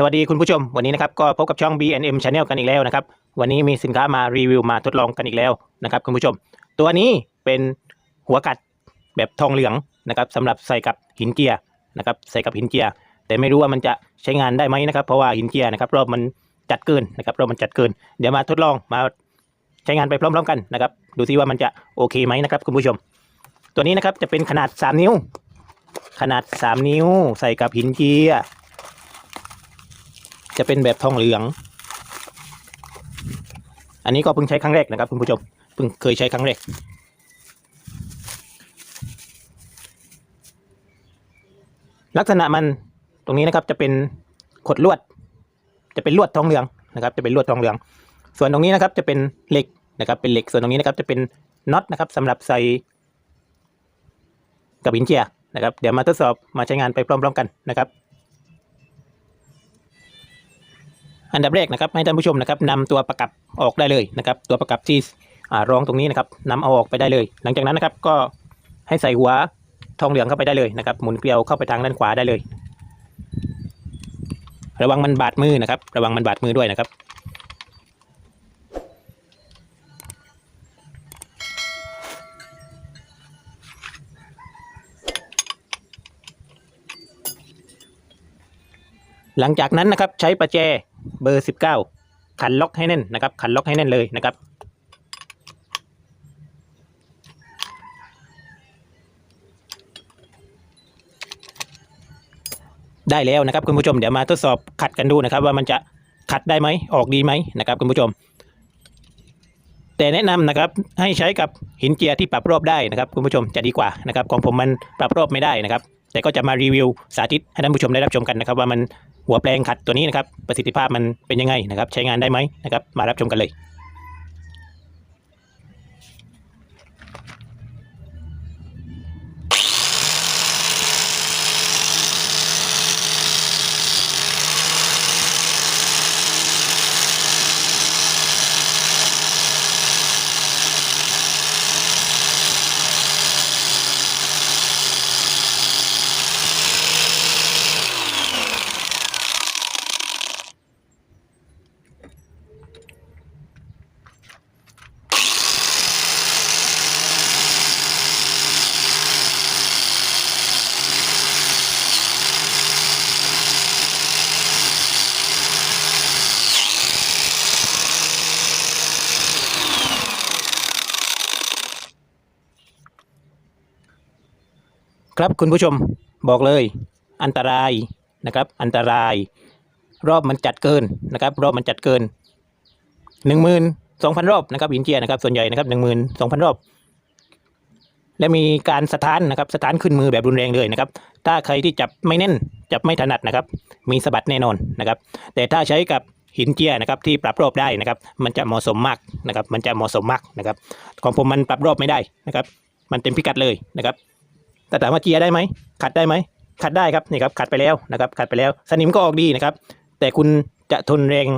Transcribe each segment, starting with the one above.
สวัสดีคุณผู้ชม วันนี้นะครับก็พบกับช่อง B&M Channel กันอีกแล้วนะครับ วันนี้มีสินค้ามารีวิวมาทดลองกันอีกแล้วนะครับคุณผู้ชม ตัวนี้เป็นหัวกัดแบบทองเหลืองนะครับสำหรับใส่กับหินเจียนะครับใส่กับหินเจียแต่ไม่รู้ว่ามันจะใช้งานได้ไหมนะครับ เพราะว่าหินเจียนะครับรอบมันจัดเกินนะครับรอบมันจัดเกิน เดี๋ยวมาทดลองมาใช้งานไปพร้อมๆกันนะครับ ดูซิว่ามันจะโอเคไหมนะครับคุณผู้ชม ตัวนี้นะครับจะเป็นขนาด 3 นิ้ว ขนาด 3 นิ้ว ใส่กับหินเจีย จะเป็นแบบทองเหลือง อันนี้ก็เพิ่งใช้ครั้งแรกนะครับคุณผู้ชมเพิ่งเคยใช้ครั้งแรกลักษณะมันตรงนี้นะครับจะเป็นขดลวด จะเป็นลวดทองเหลืองนะครับ จะเป็นลวดทองเหลือง ส่วนตรงนี้นะครับจะเป็นเหล็กนะครับ เป็นเหล็กส่วนตรงนี้นะครับจะเป็นน็อตนะครับสำหรับใส่กับหินเจียนะครับ เดี๋ยวมาทดสอบมาใช้งานไปพร้อมๆกันนะครับ อันดับแรกนะครับให้ท่านผู้ชมนะครับนำตัวประกับออกได้เลยนะครับ ตัวประกับที่อ่ารองตรงนี้นะครับนำเอาออกไปได้เลย หลังจากนั้นนะครับก็ให้ใส่หัวทองเหลืองเข้าไปได้เลยนะครับ หมุนเกลียวเข้าไปทางด้านขวาได้เลย ระวังมันบาดมือนะครับ ระวังมันบาดมือด้วยนะครับ หลังจากนั้นนะครับใช้ประแจ เบอร์19ขันล็อกให้แน่นนะครับ ขันล็อกให้แน่นเลยนะครับ ได้แล้วนะครับคุณผู้ชมเดี๋ยวมาทดสอบขัดกันดูนะครับ ว่ามันจะขัดได้ไหมออกดีไหมนะครับคุณผู้ชม แต่แนะนำนะครับให้ใช้กับหินเจียที่ปรับรอบได้นะครับ คุณผู้ชมจะดีกว่านะครับ ของผมมันปรับรอบไม่ได้นะครับ แต่ก็จะมารีวิวสาธิตให้ท่านผู้ชมได้รับชมกันนะครับ ว่ามันหัวแปลงขัดตัวนี้นะครับประสิทธิภาพมันเป็นยังไงนะครับ ใช้งานได้ไหมนะครับ มารับชมกันเลย ครับคุณผู้ชมบอกเลย อันตรายนะครับ อันตราย รอบมันจัดเกินนะครับ รอบมันจัดเกินหนึ่งหมื่นสองพันรอบนะครับหินเจียนะครับส่วนใหญ่นะครับหนึ่งหมื่นสองพันรอบ และมีการสถานนะครับสถานขึ้นมือแบบรุนแรงเลยนะครับ ถ้าใครที่จับไม่แน่นจับไม่ถนัดนะครับ มีสะบัดแน่นอนนะครับ แต่ถ้าใช้กับหินเจียนะครับที่ปรับรอบได้นะครับ มันจะเหมาะสมมากนะครับ มันจะเหมาะสมมากนะครับ ของผมมันปรับรอบไม่ได้นะครับ มันเต็มพิกัดเลยนะครับ แต่ถามว่าเจียได้ไหมขัดได้ไหมขัดได้ครับนี่ครับขัดไปแล้วนะครับขัดไปแล้ว สนิมก็ออกดีนะครับ แต่คุณจะทนแรง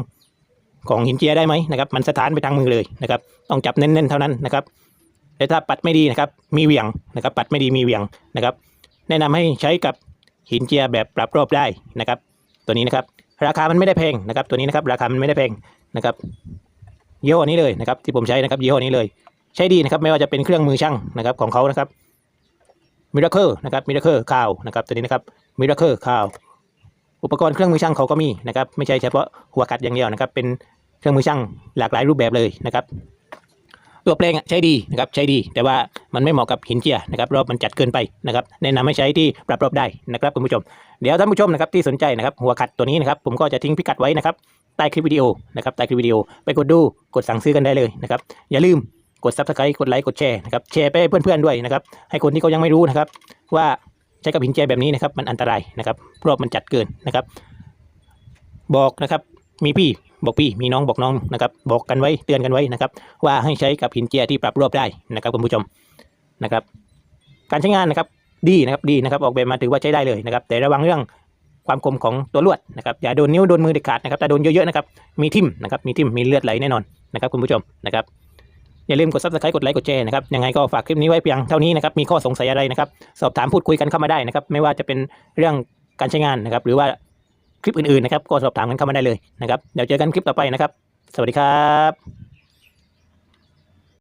ของหินเจียได้ไหมนะครับ มันสถานไปทางมือเลยนะครับ ต้องจับเน้นๆเท่านั้นนะครับแต่ถ้าปัดไม่ดีนะครับ มีเหวี่ยงนะครับ ปัดไม่ดีมีเหวี่ยงนะครับ แนะนำให้ใช้กับหินเจียแบบปรับรอบได้นะครับ ตัวนี้นะครับ ราคามันไม่ได้แพงนะครับ ตัวนี้นะครับ ราคามันไม่ได้แพงนะครับยี่ห้อนี้เลยนะครับ ที่ผมใช้นะครับยี่ห้อนี้เลย ใช้ดีนะครับ ไม่ว่าจะเป็นเครื่องมือช่างนะครับของเขานะครับ มิราเคิลนะครับมิราเคิลข่าวนะครับตัวนี้นะครับมิราเคิลข่าวอุปกรณ์เครื่องมือช่างเขาก็มีนะครับไม่ใช่เฉพาะหัวกัดอย่างเดียวนะครับเป็นเครื่องมือช่างหลากหลายรูปแบบเลยนะครับ ตัวแปลงใช้ดีนะครับใช้ดี แต่ว่ามันไม่เหมาะกับหินเจียนะครับรอบมันจัดเกินไปนะครับแนะนำให้ใช้ที่ปรับรอบได้นะครับคุณผู้ชม เดี๋ยวท่านผู้ชมนะครับที่สนใจนะครับหัวขัดตัวนี้นะครับผมก็จะทิ้งพิกัดไว้นะครับใต้คลิปวิดีโอนะครับใต้คลิปวิดีโอไปกดดูกดสั่งซื้อกันได้เลยนะครับอย่าลืม กด subscribe กดไลค์กดแชร์นะครับแชร์ไปเพื่อนๆด้วยนะครับ ให้คนที่เขายังไม่รู้นะครับ ว่าใช้กับหินเจียแบบนี้นะครับ มันอันตรายนะครับรอบมันจัดเกินนะครับ บอกนะครับมีพี่บอกพี่มีน้องบอกน้องนะครับบอกกันไว้เตือนกันไว้นะครับ ว่าให้ใช้กับหินเจียที่ปรับรอบได้นะครับคุณผู้ชมนะครับ การใช้งานนะครับดีนะครับดีนะครับ ออกแบบมาถือว่าใช้ได้เลยนะครับ แต่ระวังเรื่องความคมของตัวลวดนะครับอย่าโดนนิ้วโดนมือเด็ดขาดนะครับถ้าโดนเยอะๆนะครับมีทิ่มนะครับมีทิ่มมีเลือดไหลแน่นอนนะครับ คุณผู้ชมนะครับ อย่าลืมกด subscribe กดไลค์กดแชร์นะครับยังไงก็ฝากคลิปนี้ไว้เพียงเท่านี้นะครับมีข้อสงสัยอะไรนะครับ สอบถามพูดคุยกันเข้ามาได้นะครับ ไม่ว่าจะเป็นเรื่องการใช้งานนะครับ หรือว่าคลิปอื่นๆนะครับก็สอบถามกันเข้ามาได้เลยนะครับเดี๋ยวเจอกันคลิปต่อไปนะครับ สวัสดีครับ